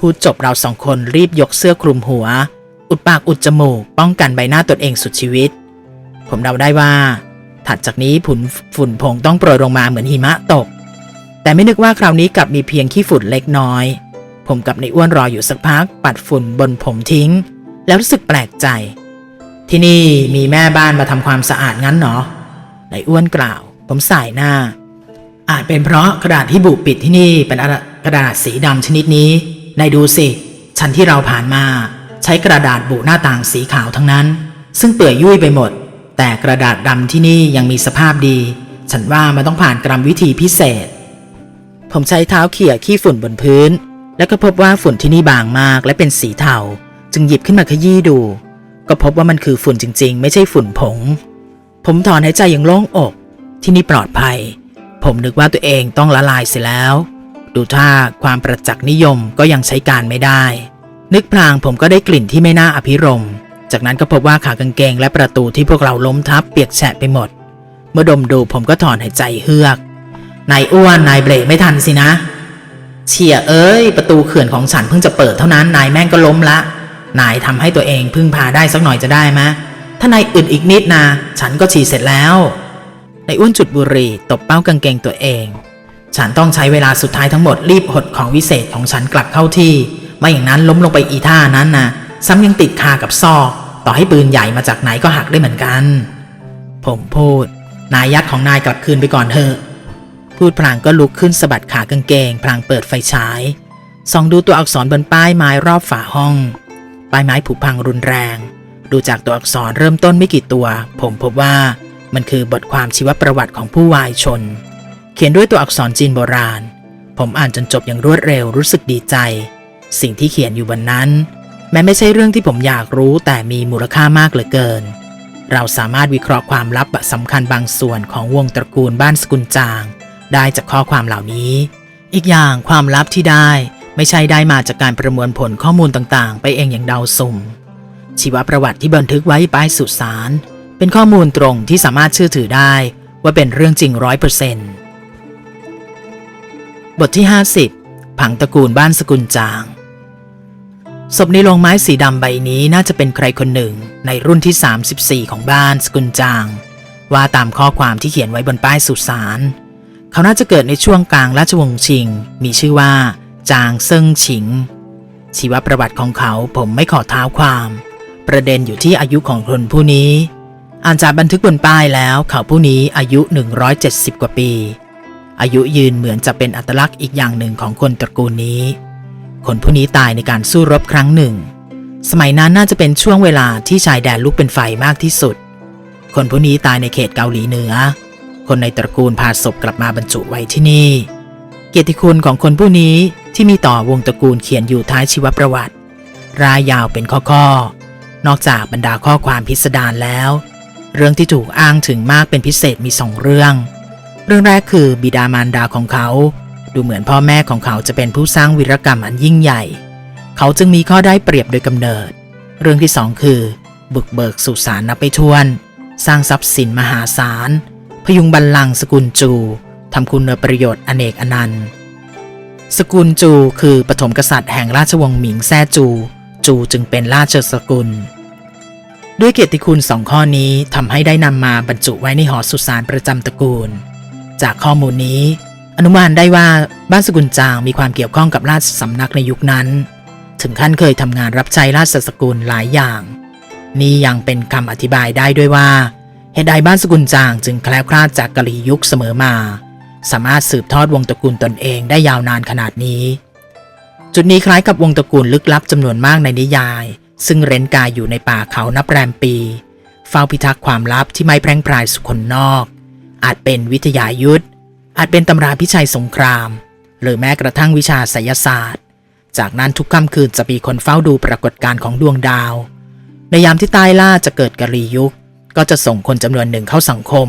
พูดจบเราสองคนรีบยกเสื้อคลุมหัว อุดปากอุดจมูก ป้องกันใบหน้าตนเองสุดชีวิต ผมเดาได้ว่า ถัดจากนี้ผุนฝุ่นผงต้องโปรยลงมาเหมือนหิมะตก แต่ไม่นึกว่าคราวนี้กลับมีเพียงขี้ฝุ่นเล็กน้อย ผมกับในอ้วนรออยู่สักพัก ปัดฝุ่นบนผมทิ้ง แล้วรู้สึกแปลกใจ ที่นี่มีแม่บ้านมาทำความสะอาดงั้นเหรอในอ้วนกล่าว ผมสายหน้าอาจเป็นเพราะกระดาษที่บุปิดที่นี่เป็นกระดาษสีดำชนิดนี้ นายดูสิ ชั้นที่เราผ่านมา ใช้กระดาษบุหน้าต่างสีขาวทั้งนั้น ซึ่งเปื่อยยุ่ยไปหมด แต่กระดาษดำที่นี่ยังมีสภาพดี ฉันว่ามันต้องผ่านกรรมวิธีพิเศษ ผมใช้เท้าเขี่ยขี้ฝุ่นบนพื้น แล้วก็พบว่าฝุ่นที่นี่บางมากและเป็นสีเทา จึงหยิบขึ้นมาขยี้ดู ก็พบว่ามันคือฝุ่นจริง ๆ ไม่ใช่ฝุ่นผง ผมถอนหายใจอย่างโล่งอก ที่นี่ปลอดภัย ผมนึกว่าตัวเองต้องละลายเสียแล้ว ดูท่าความประจักษ์นิยมก็ยังใช้การไม่ได้ นึกพลางผมก็ได้กลิ่นที่ไม่น่าอภิรม จากนั้นก็พบว่าขากางเกงและประตูที่พวกเราล้มทับเปียกแฉะไปหมด เมื่อดมดูผมก็ถอนหายใจเฮือกนายอ้วนนายเบรกไม่ทันสินะ เชี่ยเอ้ย ประตูเขื่อนของฉันเพิ่งจะเปิดเท่านั้นนายแม่งก็ล้มละ นายทำให้ตัวเองพึ่งพาได้สักหน่อยจะได้ไหมถ้านายอึดอีกนิดนะ ฉันก็ฉี่เสร็จแล้วนายอ้วนจุดบุหรี่ตบเป้ากางเกงตัวเอง ฉันต้องใช้เวลาสุดท้ายทั้งหมดรีบหดของวิเศษของฉันกลับเข้าที่ ไม่อย่างนั้นล้มลงไปอีท่านั้นนะซ้ำยังติดคากับซอกต่อให้ปืนใหญ่มาจากไหนก็หักได้เหมือนกัน ผมพูด นายยัดของนายกลับคืนไปก่อนเถอะ พูดพลางก็ลุกขึ้นสะบัดขากางเกงพลางเปิดไฟฉายส่องดูตัวอักษรบนป้ายไม้รอบฝาห้องป้ายไม้ผุพังรุนแรง ดูจากตัวอักษรเริ่มต้นไม่กี่ตัว ผมพบว่ามันคือบทความชีวประวัติของผู้วายชน ขียนด้วยตัวอักษรจีนโบราณ ผมอ่านจนจบอย่างรวดเร็วรู้สึกดีใจ สิ่งที่เขียนอยู่บนนั้น แม้ไม่ใช่เรื่องที่ผมอยากรู้แต่มีมูลค่ามากเหลือเกิน เราสามารถวิเคราะห์ความลับสำคัญบางส่วนของวงตระกูลบ้านสกุลจาง ได้จากข้อความเหล่านี้ อีกอย่างความลับที่ได้ไม่ใช่ได้มาจากการประมวลผลข้อมูลต่างๆ ไปเองอย่างเดาสุ่ม ชีวประวัติที่บันทึกไว้ป้ายสุสานเป็นข้อมูลตรงที่สามารถเชื่อถือได้ว่าเป็นเรื่องจริงร้อยเปอร์เซ็นต์ บทที่ 50 ผังตระกูลบ้านสกุลจาง ศพในโลงไม้สีดำใบนี้น่าจะเป็นใครคนหนึ่งในรุ่นที่ 34 ของบ้านสกุลจาง ว่าตามข้อความที่เขียนไว้บนป้ายสุสาน เขาน่าจะเกิดในช่วงกลางราชวงศ์ชิง มีชื่อว่า จางเซิงฉิง ชีวประวัติของเขาผมไม่ขอเท้าความ ประเด็นอยู่ที่อายุของคนผู้นี้ อ่านจากบันทึกบนป้ายแล้วเขาผู้นี้อายุ 170 กว่าปี อายุยืนเหมือนจะเป็นอัตลักษณ์อีกอย่างหนึ่งของคนตระกูลนี้ คนผู้นี้ตายในการสู้รบครั้งหนึ่ง สมัยนั้นน่าจะเป็นช่วงเวลาที่ชายแดนลุกเป็นไฟมากที่สุด คนผู้นี้ตายในเขตเกาหลีเหนือ คนในตระกูลพาศพกลับมาบรรจุไว้ที่นี่ เกียรติคุณของคนผู้นี้ที่มีต่อวงตระกูลเขียนอยู่ท้ายชีวประวัติ รายยาวเป็นข้อๆ นอกจากบรรดาข้อความพิสดารแล้ว เรื่องที่ถูกอ้างถึงมากเป็นพิเศษมีสองเรื่อง เรื่องแรกคือบิดามารดาของเขา ดูเหมือนพ่อแม่ของเขาจะเป็นผู้สร้างวิรกรรมอันยิ่งใหญ่ เขาจึงมีข้อได้เปรียบโดยกำเนิด เรื่องที่สองคือบุกเบิกสุสานนับไปทวน สร้างทรัพย์สินมหาศาล พยุงบัลลังก์สกุลจูทำคุณประโยชน์อเนกอนันต์ สกุลจูคือปฐมกษัตริย์แห่งราชวงศ์หมิงแซ่จู จูจึงเป็นราชสกุล ด้วยเกียรติคุณสองข้อนี้ทำให้ได้นำมาบรรจุไว้ในหอสุสานประจำตระกูล จากข้อมูลนี้ อนุมานได้ว่าบ้านสกุลจางมีความเกี่ยวข้องกับราชสำนักในยุคนั้น ถึงขั้นเคยทำงานรับใช้ราชสกุลหลายอย่าง นี่ยังเป็นคำอธิบายได้ด้วยว่าเหตุใดบ้านสกุลจางจึงแคล้วคลาดจากกะลียุคเสมอมา สามารถสืบทอดวงตระกูลตนเองได้ยาวนานขนาดนี้ จุดนี้คล้ายกับวงตระกูลลึกลับจำนวนมากในนิยาย ซึ่งเร้นกายอยู่ในป่าเขานับแรมปี เฝ้าพิทักษ์ความลับที่ไม่แพร่งพรายสุคนนอก อาจเป็นวิทยายุทธอาจเป็นตำราพิชัยสงคราม หรือแม้กระทั่งวิชาไสยศาสตร์ จากนั้นทุกค่ำคืนจะมีคนเฝ้าดูปรากฏการณ์ของดวงดาว ในยามที่ใต้ล่าจะเกิดกะลียุค ก็จะส่งคนจำนวนหนึ่งเข้าสังคม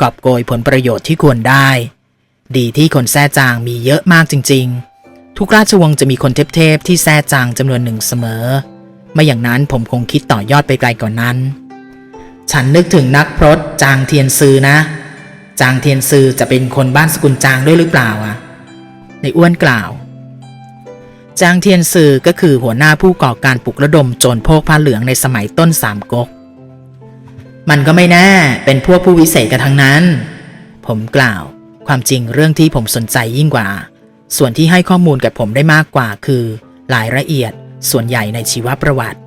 กอบโกยผลประโยชน์ที่ควรได้ ดีที่คนแท้จางมีเยอะมากจริง ๆ ทุกราชวงศ์จะมีคนเทพๆที่แท้จางจำนวนหนึ่งเสมอ ไม่อย่างนั้นผมคงคิดต่อยอดไปไกลกว่านนั้น ฉันนึกถึงนักพรตจางเทียนซือนะ จางเทียนซือจะเป็นคนบ้านสกุลจางด้วยหรือเปล่าอะ ในอ้วนกล่าว จางเทียนซือก็คือหัวหน้าผู้ก่อการปลุกระดมโจรโพกผ้าเหลืองในสมัยต้นสามก๊ก มันก็ไม่แน่ เป็นพวกผู้วิเศษกันทั้งนั้น ผมกล่าว ความจริงเรื่องที่ผมสนใจยิ่งกว่า ส่วนที่ให้ข้อมูลกับผมได้มากกว่าคือรายละเอียด ส่วนใหญ่ในชีวประวัติ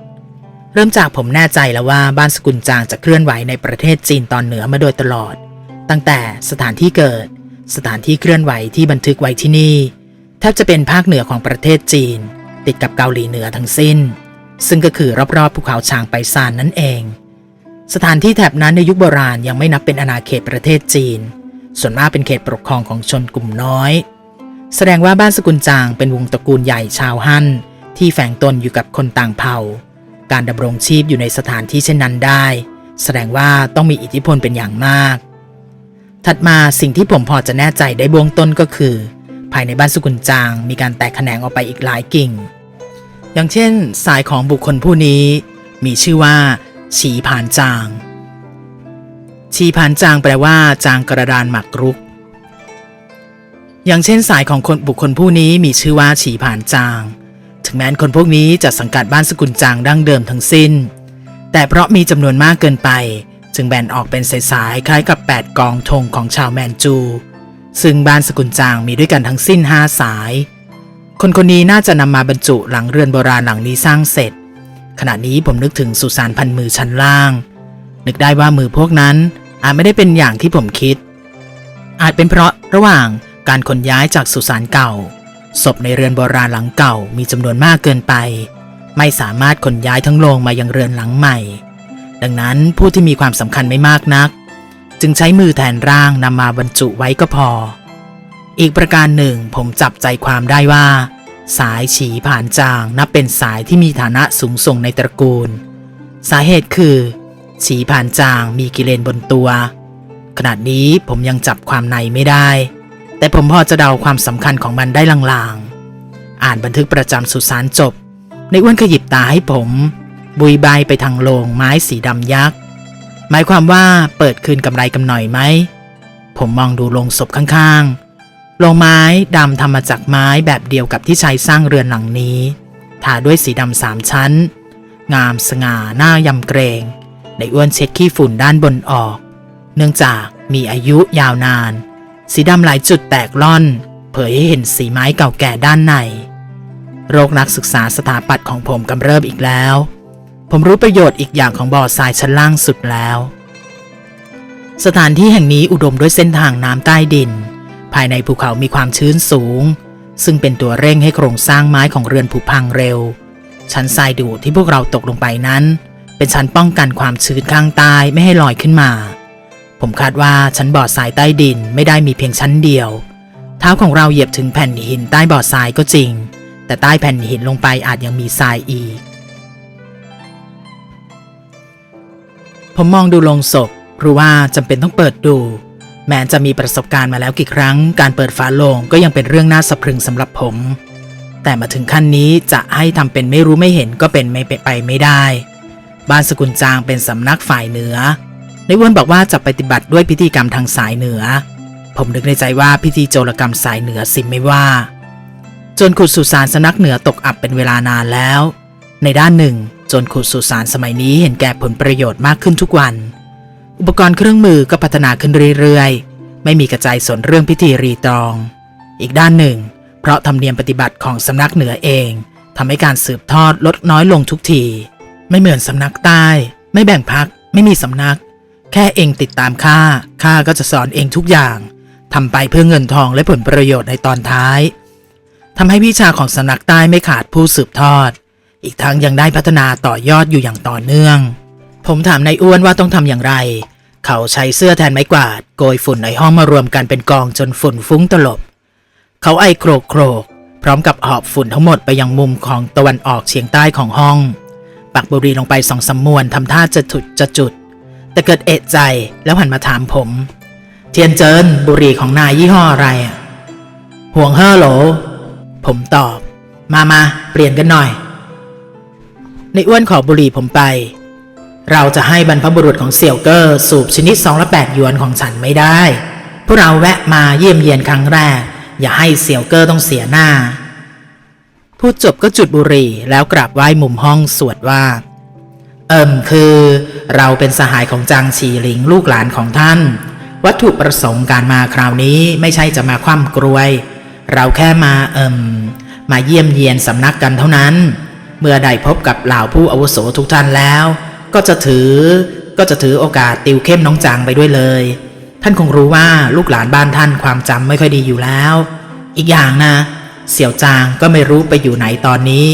เริ่มจากผมแน่ใจแล้วว่าบ้านสกุลจางจะเคลื่อนไหวในประเทศจีนตอนเหนือมาโดยตลอด ตั้งแต่สถานที่เกิด สถานที่เคลื่อนไหวที่บันทึกไว้ที่นี่ แทบจะเป็นภาคเหนือของประเทศจีน ติดกับเกาหลีเหนือทั้งสิ้น ซึ่งก็คือรอบๆภูเขาชางไปซานนั่นเอง สถานที่แถบนั้นในยุคโบราณยังไม่นับเป็นอาณาเขตประเทศจีน ส่วนมากเป็นเขตปกครองของชนกลุ่มน้อย แสดงว่าบ้านสกุลจางเป็นวงตระกูลใหญ่ชาวฮั่นที่แฝงตนอยู่กับคนต่างเผ่า การดำรงชีพอยู่ในสถานที่เช่นนั้นได้ แสดงว่าต้องมีอิทธิพลเป็นอย่างมาก ถัดมาสิ่งที่ผมพอจะแน่ใจได้เบื้องต้นก็คือ ภายในบ้านสกุลจางมีการแตกแขนงออกไปอีกหลายกิ่ง อย่างเช่น สายของบุคคลผู้นี้ มีชื่อว่า ฉีผานจาง ฉีผานจางแปลว่า จางกระดานหมักรุก อย่างเช่น สายของคนบุคคลผู้นี้มีชื่อว่า ฉีผานจาง ถึงแม้นคนพวกนี้จะสังกัดบ้านสกุลจางดั้งเดิมทั้งสิ้น แต่เพราะมีจำนวนมากเกินไป จึงแบ่งออกเป็นสายๆคล้ายกับ 8 กองธงของชาวแมนจู ซึ่งบ้านสกุลจางมีด้วยกันทั้งสิ้น 5 สาย คนคนนี้น่าจะนำมาบรรจุหลังเรือนโบราณหลังนี้สร้างเสร็จ ขณะนี้ผมนึกถึงสุสานพันมือชั้นล่าง นึกได้ว่ามือพวกนั้นอาจไม่ได้เป็นอย่างที่ผมคิด อาจเป็นเพราะระหว่างการขนย้ายจากสุสานเก่า ศพในเรือนโบราณหลังเก่ามีจำนวนมากเกินไป ไม่สามารถขนย้ายทั้งโลงมายังเรือนหลังใหม่ ดังนั้นผู้ที่มีความสำคัญไม่มากนัก จึงใช้มือแทนร่างนำมาบรรจุไว้ก็พอ อีกประการหนึ่งผมจับใจความได้ว่า สายฉีผ่านจางนับเป็นสายที่มีฐานะสูงส่งในตระกูล สาเหตุคือ ฉีผ่านจางมีกิเลนบนตัว ขณะนี้ผมยังจับความในไม่ได้ แต่ผมพอจะเดาความสำคัญของมันได้ลางๆ อ่านบันทึกประจำสุสานจบ ในอ้วนขยิบตาให้ผม บุยใบไปทางโลงไม้สีดำยักษ์ หมายความว่าเปิดคืนกำไรกำหน่อยไหม ผมมองดูโลงศพข้างๆ โลงไม้ดำทำมาจากไม้แบบเดียวกับที่ใช้สร้างเรือนหลังนี้ ทาด้วยสีดำสามชั้น งามสง่าหน้ายำเกรงในอ้วนเช็ดขี้ฝุ่นด้านบนออก เนื่องจากมีอายุยาวนาน สีดำหลายจุดแตกล่อน เผยให้เห็นสีไม้เก่าแก่ด้านใน โรคนักศึกษาสถาปัตย์ของผมกำเริบอีกแล้ว ผมรู้ประโยชน์อีกอย่างของบ่อทรายชั้นล่างสุดแล้ว สถานที่แห่งนี้อุดมด้วยเส้นทางน้ำใต้ดิน ภายในภูเขามีความชื้นสูง ซึ่งเป็นตัวเร่งให้โครงสร้างไม้ของเรือนผุพังเร็ว ชั้นทรายดูดที่พวกเราตกลงไปนั้น เป็นชั้นป้องกันความชื้นข้างใต้ไม่ให้ลอยขึ้นมา ผมคาดว่าชั้นบ่อทรายใต้ดินไม่ได้มีเพียงชั้นเดียวเท้าของเราเหยียบถึงแผ่นหินใต้บ่อทรายก็จริง แต่ใต้แผ่นหินลงไปอาจยังมีทรายอีก ผมมองดูลงศพรู้ว่าจำเป็นต้องเปิดดู แม้จะมีประสบการณ์มาแล้วกี่ครั้ง การเปิดฝาโลงก็ยังเป็นเรื่องน่าสะพรึงสำหรับผม แต่มาถึงขั้นนี้จะให้ทำเป็นไม่รู้ไม่เห็นก็เป็นไม่ไปไม่ได้ บ้านสกุลจางเป็นสำนักฝ่ายเหนือในอ้วนบอกว่าจะปฏิบัติด้วยพิธีกรรมทางสายเหนือ ผมนึกในใจว่าพิธีโจรกรรมสายเหนือสิไม่ว่า จนขุดสุสานสำนักเหนือตกอับเป็นเวลานานแล้ว ในด้านหนึ่ง จนขุดสุสานสมัยนี้เห็นแก่ผลประโยชน์มากขึ้นทุกวัน อุปกรณ์เครื่องมือก็พัฒนาขึ้นเรื่อยๆ ไม่มีกระจายสนเรื่องพิธีรีตรอง อีกด้านหนึ่ง เพราะธรรมเนียมปฏิบัติของสำนักเหนือเองทำให้การสืบทอดลดน้อยลงทุกที ไม่เหมือนสำนักใต้ ไม่แบ่งพัก ไม่มีสำนัก แค่เองติดตามข้าข้าก็จะสอนเองทุกอย่างทำไปเพื่อเงินทองและผลประโยชน์ในตอนท้ายทำให้วิชาของสำนักใต้ไม่ขาดผู้สืบทอด อีกทั้งยังได้พัฒนาต่อยอดอยู่อย่างต่อเนื่อง ผมถามนายอ้วนว่าต้องทำอย่างไร เขาใช้เสื้อแทนไม้กวาดโกยฝุ่นในห้องมารวมกันเป็นกองจนฝุ่นฟุ้งตลบ เขาไอโครกโครกพร้อมกับหอบฝุ่นทั้งหมดไปยังมุมของตะวันออกเฉียงใต้ของห้อง ปักบุรีลงไปสองสามมวนทำท่าจะถุดจะจุด แต่เกิดเอะใจแล้วหันมาถามผม เทียนเจินบุรีของนายยี่ห้ออะไรอะห่วงเฮ่อโหล ผมตอบ มามาเปลี่ยนกันหน่อย ในอ้วนขอบุหรี่ผมไป เราจะให้บรรพบุรุษของเสี่ยวเกอร์สูบชนิดสองละแปดหยวนของฉันไม่ได้ พวกเราแวะมาเยี่ยมเยียนครั้งแรก อย่าให้เสี่ยวเกอร์ต้องเสียหน้า พูดจบก็จุดบุหรี่แล้วกราบไหว้มุมห้องสวดว่า เอิมคือ เราเป็นสหายของจางฉีหลิงลูกหลานของท่าน วัตถุประสงค์การมาคราวนี้ไม่ใช่จะมาคว่ำกรวย เราแค่มาเอิมมาเยี่ยมเยียนสำนักกันเท่านั้น เมื่อได้พบกับเหล่าผู้อาวุโสทุกท่านแล้ว ก็จะถือ ก็จะถือโอกาสติวเข้มน้องจางไปด้วยเลย ท่านคงรู้ว่าลูกหลานบ้านท่านความจำไม่ค่อยดีอยู่แล้ว อีกอย่างนะ เสี่ยวจางก็ไม่รู้ไปอยู่ไหนตอนนี้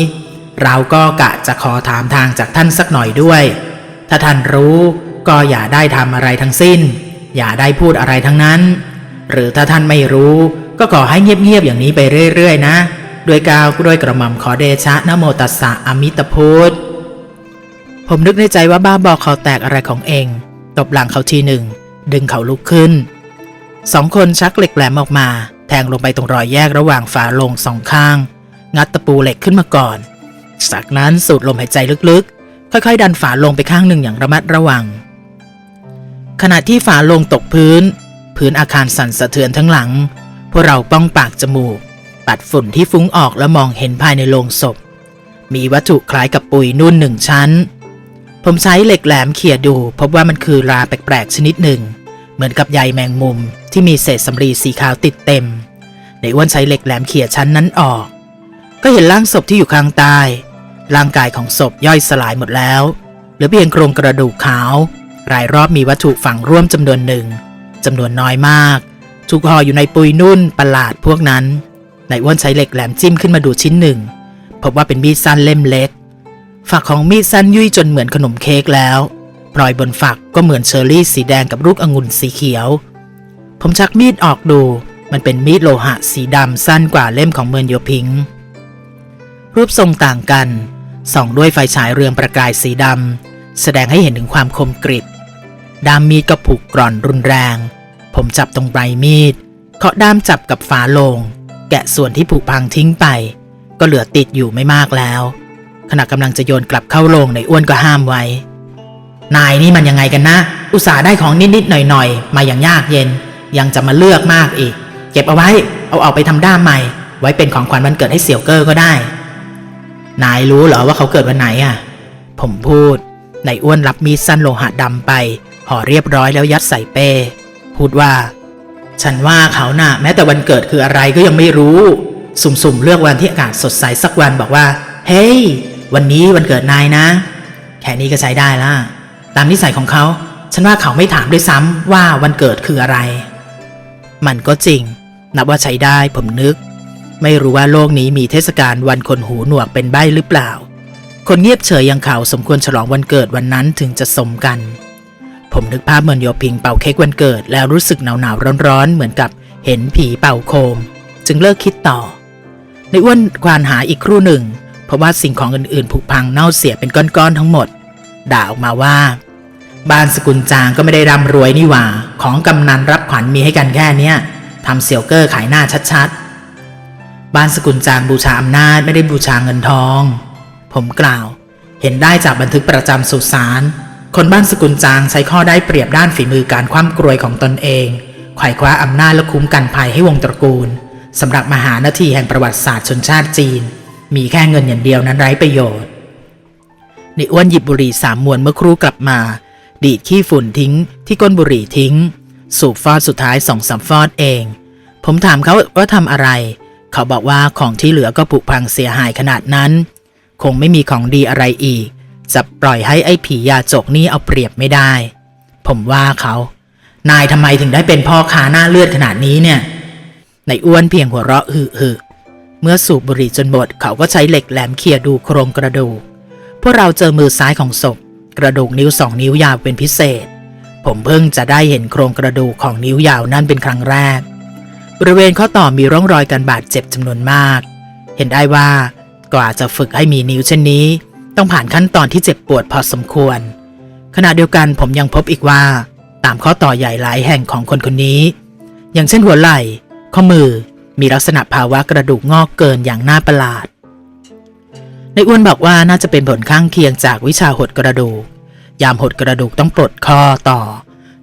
เราก็กะจะขอถามทางจากท่านสักหน่อยด้วย ถ้าท่านรู้ก็อย่าได้ทำอะไรทั้งสิ้น อย่าได้พูดอะไรทั้งนั้น หรือถ้าท่านไม่รู้ก็ขอให้เงียบๆอย่างนี้ไปเรื่อยๆนะ ด้วยกาวด้วยกระหม่อมขอเดชะนโมตัสสะอมิตพุทธผมนึกในใจว่าบ้าบอคอแตกอะไรของเองตบหลังเขาทีหนึ่ง ดึงเขาลุกขึ้น สองคนชักเหล็กแหลมออกมา แทงลงไปตรงรอยแยกระหว่างฝาลงสองข้าง งัดตะปูเหล็กขึ้นมาก่อน จากนั้นสูดลมหายใจลึกๆ ค่อยๆ ดันฝาลงไปข้างหนึ่งอย่างระมัดระวัง ขณะที่ฝาลงตกพื้น พื้นอาคารสั่นสะเทือนทั้งหลัง พวกเราป้องปากจมูก ปัดฝุ่นที่ฟุ้งออกแล้วมองเห็นภายในโลงศพ มีวัตถุคล้ายกับปุยนุ่นหนึ่งชั้น ผมใช้เหล็กแหลมเขี่ยดู พบว่ามันคือราแปลกๆชนิดหนึ่ง เหมือนกับใยแมงมุมที่มีเศษสำลีสีขาวติดเต็ม ในอ้วนใช้เหล็กแหลมเขี่ยชั้นนั้นออก ก็เห็นร่างศพที่อยู่ข้างใต้ร่างกายของศพย่อยสลายหมดแล้วเหลือเพียงโครงกระดูกขาว รายรอบมีวัตถุฝังร่วมจำนวนหนึ่งจำนวนน้อยมาก ถูกห่ออยู่ในปุยนุ่นประหลาดพวกนั้น นายอ้วนใช้เหล็กแหลมจิ้มขึ้นมาดูชิ้นหนึ่ง พบว่าเป็นมีดสั้นเล่มเล็ก ฝักของมีดสั้นยุ่ยจนเหมือนขนมเค้กแล้วปลอยบนฝักก็เหมือนเชอร์รี่สีแดงกับลูกองุ่นสีเขียว ผมชักมีดออกดู มันเป็นมีดโลหะสีดำสั้นกว่าเล่มของเมินโยพิง รูปทรงต่างกัน ส่องด้วยไฟฉายเรืองประกายสีดำแสดงให้เห็นถึงความคมกริบด้ามมีดก็ผูกกร่อนรุนแรง ผมจับตรงปลายมีดเคาะด้ามจับกับฝาโลง แกะส่วนที่ผุพังทิ้งไป ก็เหลือติดอยู่ไม่มากแล้ว ขณะกำลังจะโยนกลับเข้าโลงในอ้วนก็ห้ามไว้ นายนี่มันยังไงกันนะ อุตส่าห์ได้ของนิดๆหน่อยๆ มาอย่างยากเย็น ยังจะมาเลือกมากอีก เก็บเอาไว้ เอาออกไปทำด้ามใหม่ ไว้เป็นของขวัญวันเกิดให้เสี่ยวเกอร์ก็ได้ นายรู้เหรอว่าเขาเกิดวันไหนอะ ผมพูดนายอ้วนรับมีดสั้นโลหะดำไปห่อเรียบร้อยแล้วยัดใส่เป้ พูดว่า ฉันว่าเขาน่ะแม้แต่วันเกิดคืออะไรก็ยังไม่รู้ สุ่มๆเลือกวันที่อากาศสดใสสักวันบอกว่า เฮ้ย วันนี้วันเกิดนายนะ แค่นี้ก็ใช้ได้ละตามนิสัยของเขา ฉันว่าเขาไม่ถามด้วยซ้ำว่าวันเกิดคืออะไร มันก็จริง นับว่าใช้ได้ผมนึก ไม่รู้ว่าโลกนี้มีเทศกาลวันคนหูหนวกเป็นใบหรือเปล่า คนเงียบเฉยอย่างเขาสมควรฉลองวันเกิดวันนั้นถึงจะสมกัน ผมนึกภาพเหมือนโยพิงเป่าเค้กวันเกิด แล้วรู้สึกหนาวหนาวร้อนร้อนๆ เหมือนกับเห็นผีเป่าโคม จึงเลิกคิดต่อ ในอ้วนควานหาอีกครู่หนึ่ง เพราะว่าสิ่งของอื่นๆผุพังเน่าเสียเป็นก้อนๆทั้งหมด ด่าออกมาว่า บ้านสกุลจางก็ไม่ได้ร่ำรวยนี่หว่า ของกำนันรับขวัญมีให้กันแค่เนี้ยทำเสี่ยวเกอร์ขายหน้าชัดๆ บ้านสกุลจางบูชาอำนาจไม่ได้บูชาเงินทอง ผมกล่าว เห็นได้จากบันทึกประจำสุสาน คนบ้านสกุลจางใช้ข้อได้เปรียบด้านฝีมือการคว่ำกรวยของตนเองไขว่คว้าอำนาจและคุ้มกันภัยให้วงตระกูลสำหรับมหานาทีแห่งประวัติศาสตร์ชนชาติจีน มีแค่เงินอย่างเดียวนั้นไร้ประโยชน์ในอ้วนหยิบบุหรี่สามมวนเมื่อครู่กลับมา ดีดขี้ฝุ่นทิ้ง ที่ก้นบุหรี่ทิ้ง สูบฟอดสุดท้ายสองสามฟอดเอง ผมถามเขาว่าทำอะไร เขาบอกว่าของที่เหลือก็ผุพังเสียหายขนาดนั้น คงไม่มีของดีอะไรอีก จะปล่อยให้ไอ้ผียาจกนี่เอาเปรียบไม่ได้ ผมว่าเขา นายทำไมถึงได้เป็นพ่อค้าหน้าเลือดขนาดนี้เนี่ย ในอ้วนเพียงหัวเราะหึหึเมื่อสูบบุหรี่จนหมดเขาก็ใช้เหล็กแหลมเขี่ยดูโครงกระดูก พวกเราเจอมือซ้ายของศพ กระดูกนิ้วสองนิ้วยาวเป็นพิเศษ ผมเพิ่งจะได้เห็นโครงกระดูกของนิ้วยาวนั่นเป็นครั้งแรก บริเวณข้อต่อมีร่องรอยการบาดเจ็บจำนวนมาก เห็นได้ว่ากว่าจะฝึกให้มีนิ้วเช่นนี้ ต้องผ่านขั้นตอนที่เจ็บปวดพอสมควร ขณะเดียวกันผมยังพบอีกว่า ตามข้อต่อใหญ่หลายแห่งของคนคนนี้ อย่างเช่นหัวไหล่ ข้อมือมีลักษณะภาวะกระดูกงอกเกินอย่างน่าประหลาดในอ้วนบอกว่าน่าจะเป็นผลข้างเคียงจากวิชาหดกระดูก ยามหดกระดูกต้องปลดข้อต่อ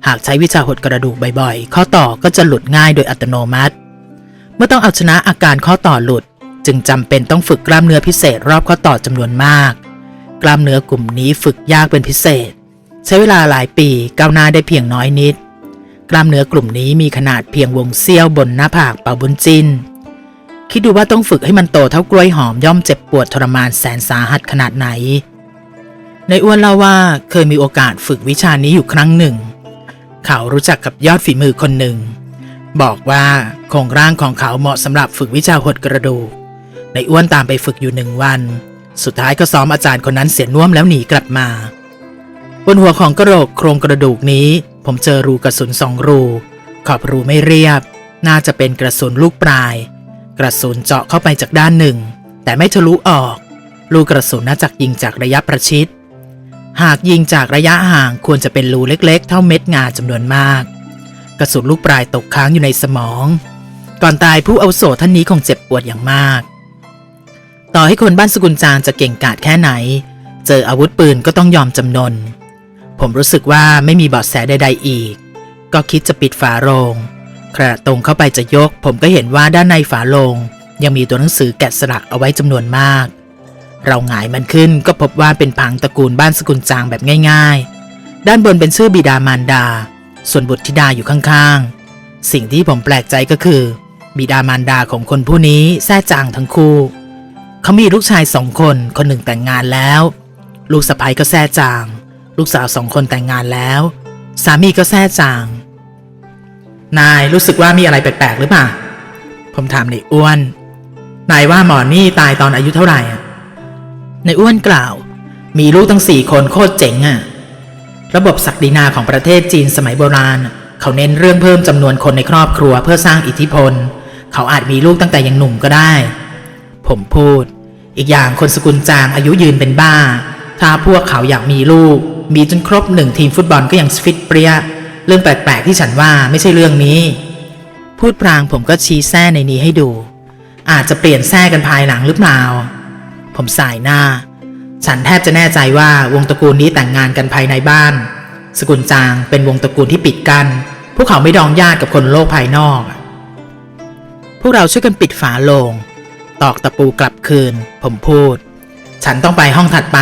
หากใช้วิชาหดกระดูกบ่อยๆ ข้อต่อก็จะหลุดง่ายโดยอัตโนมัติ เมื่อต้องเอาชนะอาการข้อต่อหลุด จึงจำเป็นต้องฝึกกล้ามเนื้อพิเศษรอบข้อต่อจำนวนมาก กล้ามเนื้อกลุ่มนี้ฝึกยากเป็นพิเศษ ใช้เวลาหลายปีก้าวหน้าได้เพียงน้อยนิด กล้ามเนื้อกลุ่มนี้มีขนาดเพียงวงเสี้ยวบนหน้าผากเป่าบุญจินคิดดูว่าต้องฝึกให้มันโตเท่ากล้วยหอมย่อมเจ็บปวดทรมานแสนสาหัสขนาดไหน ในอ้วนเล่าว่าเคยมีโอกาสฝึกวิชานี้อยู่ครั้งหนึ่ง เขารู้จักกับยอดฝีมือคนหนึ่ง บอกว่าโครงร่างของเขาเหมาะสำหรับฝึกวิชาหดกระดูกในอ้วนตามไปฝึกอยู่หนึ่งวัน สุดท้ายก็ซ้อมอาจารย์คนนั้นเสียน่วมแล้วหนีกลับมา บนหัวของกระโหลกโครงกระดูกนี้ ผมเจอรูกระสุนสองรู ขอบรูไม่เรียบ น่าจะเป็นกระสุนลูกปลาย กระสุนเจาะเข้าไปจากด้านหนึ่ง แต่ไม่ทะลุออก ลูกกระสุนน่าจะยิงจากระยะประชิด หากยิงจากระยะห่างควรจะเป็นรูเล็กๆ เท่าเม็ดงาจำนวนมาก กระสุนลูกปลายตกค้างอยู่ในสมอง ก่อนตายผู้เอาวุโสท่านนี้คงเจ็บปวดอย่างมาก ต่อให้คนบ้านสกุลจางจะเก่งกาจแค่ไหน เจออาวุธปืนก็ต้องยอมจำนน ผมรู้สึกว่าไม่มีเบาะแสใดๆอีก ก็คิดจะปิดฝาโลงขณะตรงเข้าไปจะยก ผมก็เห็นว่าด้านในฝาโลงยังมีตัวหนังสือแกะสลักเอาไว้จำนวนมาก เราหงายมันขึ้นก็พบว่าเป็นผังตระกูลบ้านสกุลจางแบบง่าย ๆ ด้านบนเป็นชื่อบิดามารดา ส่วนบุตรธิดาอยู่ข้างๆ สิ่งที่ผมแปลกใจก็คือ บิดามารดาของคนผู้นี้แท้จางทั้งคู่ เขามีลูกชายสองคน คนหนึ่งแต่งงานแล้ว ลูกสะใภ้ก็แท้จาง ลูกสาวสองคนแต่งงานแล้ว สามีก็แท้จาง นายรู้สึกว่ามีอะไรแปลกๆหรือเปล่า ผมถามในอ้วน นายว่าหมอนี่ตายตอนอายุเท่าไหร่อะในอ้วนกล่าว มีลูกตั้งสี่คนโคตรเจ๋งอะระบบศักดินาของประเทศจีนสมัยโบราณ เขาเน้นเรื่องเพิ่มจำนวนคนในครอบครัวเพื่อสร้างอิทธิพล เขาอาจมีลูกตั้งแต่ยังหนุ่มก็ได้ ผมพูด อีกอย่างคนสกุลจางอายุยืนเป็นบ้า ถ้าพวกเขาอยากมีลูก มีจนครบหนึ่งทีมฟุตบอลก็ยังฟิตเปรี้ย เรื่องแปลกๆที่ฉันว่าไม่ใช่เรื่องนี้ พูดพลางผมก็ชี้แส้ในนี้ให้ดู อาจจะเปลี่ยนแส้กันภายหลังหรือเปล่า ผมสายหน้า ฉันแทบจะแน่ใจว่าวงตระกูลนี้แต่งงานกันภายในบ้าน สกุลจางเป็นวงตระกูลที่ปิดกัน้นพวกเขาไม่ดองญาติกับคนโลกภายนอก พวกเราช่วยกันปิดฝาโลง ตอกตะปูกลับคืน ผมพูด ฉันต้องไปห้องถัดไป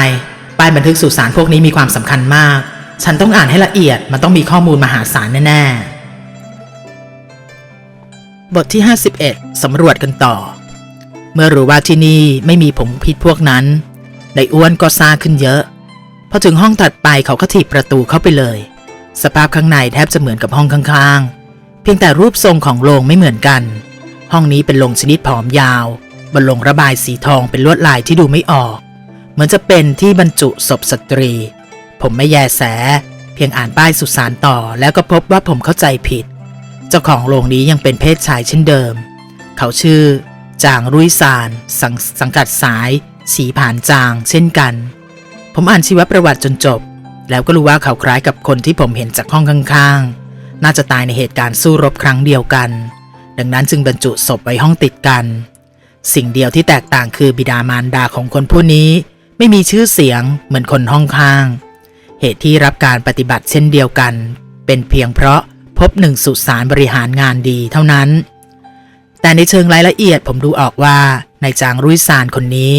ป้ายบันทึกสุสานพวกนี้มีความสำคัญมาก ฉันต้องอ่านให้ละเอียด มันต้องมีข้อมูลมหาศาลแน่ๆ บทที่ 51 สำรวจกันต่อ เมื่อรู้ว่าที่นี่ไม่มีผงพิษพวกนั้นในอ้วนก็ซาขึ้นเยอะ พอถึงห้องถัดไปเขาก็ถีบประตูเข้าไปเลย สภาพข้างในแทบจะเหมือนกับห้องข้างๆ เพียงแต่รูปทรงของโลงไม่เหมือนกัน ห้องนี้เป็นโลงชนิดผอมยาว บนลงระบายสีทองเป็นลวดลายที่ดูไม่ออก เหมือนจะเป็นที่บรรจุศพสตรี ผมไม่แยแส เพียงอ่านป้ายสุสานต่อแล้วก็พบว่าผมเข้าใจผิด เจ้าของโรงนี้ยังเป็นเพศชายเช่นเดิม เขาชื่อ จางรุ่ยซานสสังกัดสาย สีผ่านจางเช่นกัน ผมอ่านชีวประวัติจนจบ แล้วก็รู้ว่าเขาคล้ายกับคนที่ผมเห็นจากห้องข้างๆ น่าจะตายในเหตุการณ์สู้รบครั้งเดียวกัน ดังนั้นจึงบรรจุศพไว้ห้องติดกัน สิ่งเดียวที่แตกต่างคือบิดามารดาของคนผู้นี้ ไม่มีชื่อเสียงเหมือนคนห้องข้าง เหตุที่รับการปฏิบัติเช่นเดียวกัน เป็นเพียงเพราะพบหนึ่งสุสานบริหารงานดีเท่านั้น แต่ในเชิงรายละเอียดผมดูออกว่านายจางรุ่ยซานคนนี้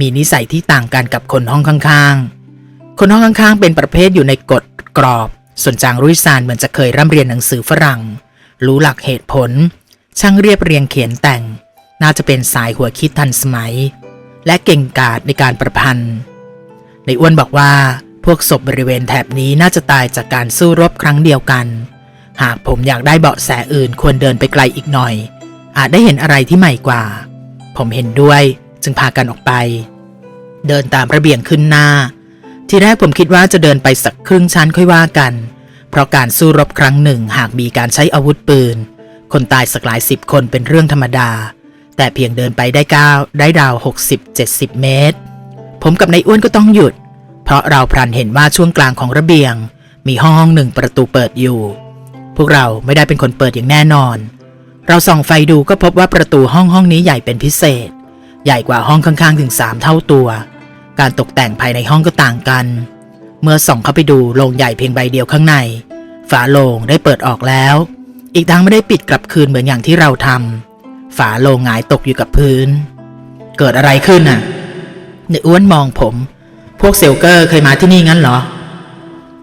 มีนิสัยที่ต่างกันกับคนห้องข้างๆ คนห้องข้างๆ เป็นประเภทอยู่ในกฎกรอบ ส่วนจางรุ่ยซานเหมือนจะเคยร่ำเรียนหนังสือฝรั่ง รู้หลักเหตุผล ช่างเรียบเรียงเขียนแต่ง น่าจะเป็นสายหัวคิดทันสมัย และเก่งกาจในการประพันธ์ ในอ้วนบอกว่าพวกศพบริเวณแถบนี้น่าจะตายจากการสู้รบครั้งเดียวกัน หากผมอยากได้เบาะแสอื่นควรเดินไปไกลอีกหน่อย อาจได้เห็นอะไรที่ใหม่กว่า ผมเห็นด้วยจึงพากันออกไป เดินตามระเบียงขึ้นหน้า ทีแรกผมคิดว่าจะเดินไปสักครึ่งชั้นค่อยว่ากัน เพราะการสู้รบครั้งหนึ่งหากมีการใช้อาวุธปืน คนตายสักหลายสิบคนเป็นเรื่องธรรมดา แต่เพียงเดินไปได้ก้าวได้ราว 60-70 เมตร ผมกับนายอ้วนก็ต้องหยุด เพราะเราพลันเห็นว่าช่วงกลางของระเบียง มีห้องห้องหนึ่งประตูเปิดอยู่ พวกเราไม่ได้เป็นคนเปิดอย่างแน่นอน เราส่องไฟดูก็พบว่าประตูห้องห้องนี้ใหญ่เป็นพิเศษ ใหญ่กว่าห้องข้างๆถึง 3 เท่าตัว การตกแต่งภายในห้องก็ต่างกัน เมื่อส่องเข้าไปดูโรงใหญ่เพียงใบเดียวข้างใน ฝาโลงได้เปิดออกแล้ว อีกทั้งไม่ได้ปิดกลับคืนเหมือนอย่างที่เราทำ ฝาโลงหงายตกอยู่กับพื้น เกิดอะไรขึ้นน่ะในอ้วนมองผม พวกเซลเกอร์เคยมาที่นี่งั้นเหรอ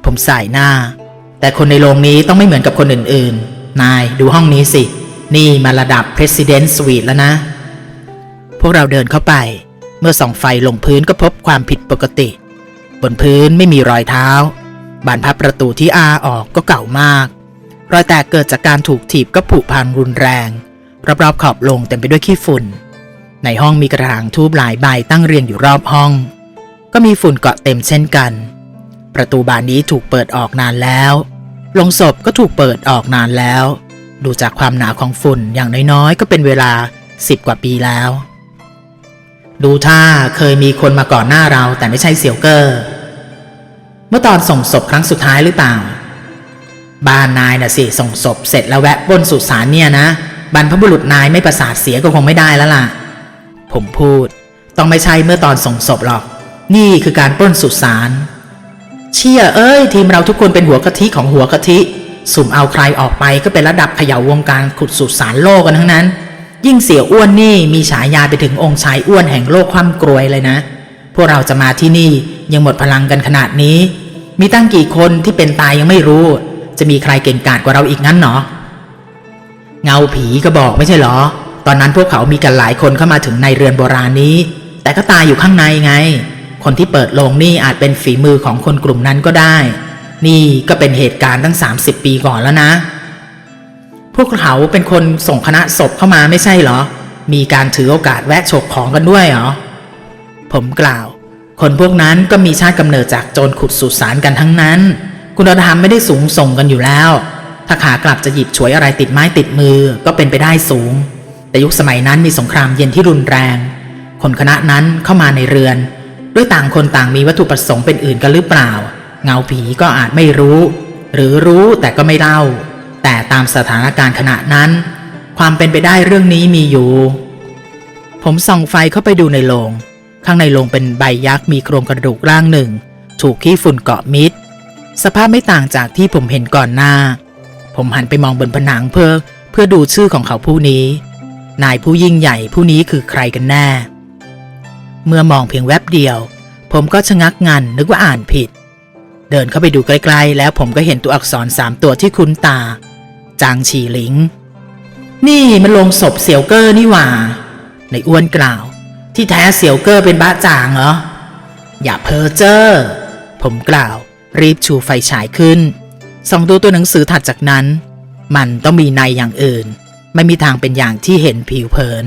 ผมสายหน้า แต่คนในโรงนี้ต้องไม่เหมือนกับคนอื่นๆ นายดูห้องนี้สิ นี่มาระดับ President Suite แล้วนะ พวกเราเดินเข้าไป เมื่อส่องไฟลงพื้นก็พบความผิดปกติ บนพื้นไม่มีรอยเท้า บานพับประตูที่อาออกก็เก่ามาก รอยแตกเกิดจากการถูกถีบก็ผุพังรุนแรง รอบๆขอบลงเต็มไปด้วยขี้ฝุ่น ในห้องมีกระถางทูบหลายใบตั้งเรียงอยู่รอบห้อง ก็มีฝุ่นเกาะเต็มเช่นกัน ประตูบานนี้ถูกเปิดออกนานแล้ว ลงศพก็ถูกเปิดออกนานแล้ว ดูจากความหนาของฝุ่นอย่างน้อยๆ ก็เป็นเวลาสิบกว่าปีแล้ว ดูท่าเคยมีคนมาก่อนหน้าเราแต่ไม่ใช่เสี่ยวเกอร์เมื่อตอนส่งศพครั้งสุดท้ายหรือเปล่า บ้านนายน่ะสิส่งศพเสร็จแล้วแวะบนสุสานเนี่ยนะ บรรพบุรุษนายไม่ประสาทเสียก็คงไม่ได้แล้วล่ะ ผมพูด ต้องไม่ใช่เมื่อตอนส่งศพหรอก นี่คือการปล้นสุสาน เชี่ยเอ้ย ทีมเราทุกคนเป็นหัวกะทิของหัวกะทิ สุ่มเอาใครออกไปก็เป็นระดับเขย่าวงการขุดสุสานโลกกันทั้งนั้น ยิ่งเสียอ้วนนี่มีฉายาไปถึงองค์ชายอ้วนแห่งโลกความกรวยเลยนะ พวกเราจะมาที่นี่ยังหมดพลังกันขนาดนี้ มีตั้งกี่คนที่เป็นตายยังไม่รู้ จะมีใครเก่งกาจกว่าเราอีกงั้นเหรอ เงาผีก็บอกไม่ใช่เหรอ ตอนนั้นพวกเขามีกันหลายคนเข้ามาถึงในเรือนโบราณนี้ แต่ก็ตายอยู่ข้างในไง คนที่เปิดโลงนี่อาจเป็นฝีมือของคนกลุ่มนั้นก็ได้ นี่ก็เป็นเหตุการณ์ตั้ง 30 ปีก่อนแล้วนะ พวกเขาเป็นคนส่งคณะศพเข้ามาไม่ใช่เหรอ มีการถือโอกาสแวะฉกของกันด้วยเหรอ ผมกล่าว คนพวกนั้นก็มีชาติกำเนิดจากโจรขุดสุสานกันทั้งนั้น คุณธรรมไม่ได้สูงส่งกันอยู่แล้ว ถ้าขากลับจะหยิบฉวยอะไรติดไม้ติดมือก็เป็นไปได้สูง แต่ยุคสมัยนั้นมีสงครามเย็นที่รุนแรง คนคณะนั้นเข้ามาในเรือน ด้วยต่างคนต่างมีวัตถุประสงค์เป็นอื่นกันหรือเปล่า เงาผีก็อาจไม่รู้ หรือรู้แต่ก็ไม่เล่า แต่ตามสถานการณ์ขณะนั้น ความเป็นไปได้เรื่องนี้มีอยู่ ผมส่องไฟเข้าไปดูในโลงข้างในโลงเป็นใบยักษ์มีโครงกระดูกร่างหนึ่ง ถูกขี้ฝุ่นเกาะมิดสภาพไม่ต่างจากที่ผมเห็นก่อนหน้า ผมหันไปมองบนผนังเพื่อเพื่อดูชื่อของเขาผู้นี้ นายผู้ยิ่งใหญ่ผู้นี้คือใครกันแน่ เมื่อมองเพียงแวบเดียว ผมก็ชะงักงันนึกว่าอ่านผิด เดินเข้าไปดูใกล้ๆ แล้วผมก็เห็นตัวอักษรสามตัวที่คุ้นตา จางฉีหลิง นี่มันลงศพเสี่ยวเกอร์นี่หว่า ในอ้วนกล่าว ที่แท้เสี่ยวเกอร์เป็นบ้าจางเหรออย่าเพ้อเจ้อผมกล่าว รีบชูไฟฉายขึ้น ส่องดูตัวหนังสือถัดจากนั้น มันต้องมีในอย่างอื่น ไม่มีทางเป็นอย่างที่เห็นผิวเผิน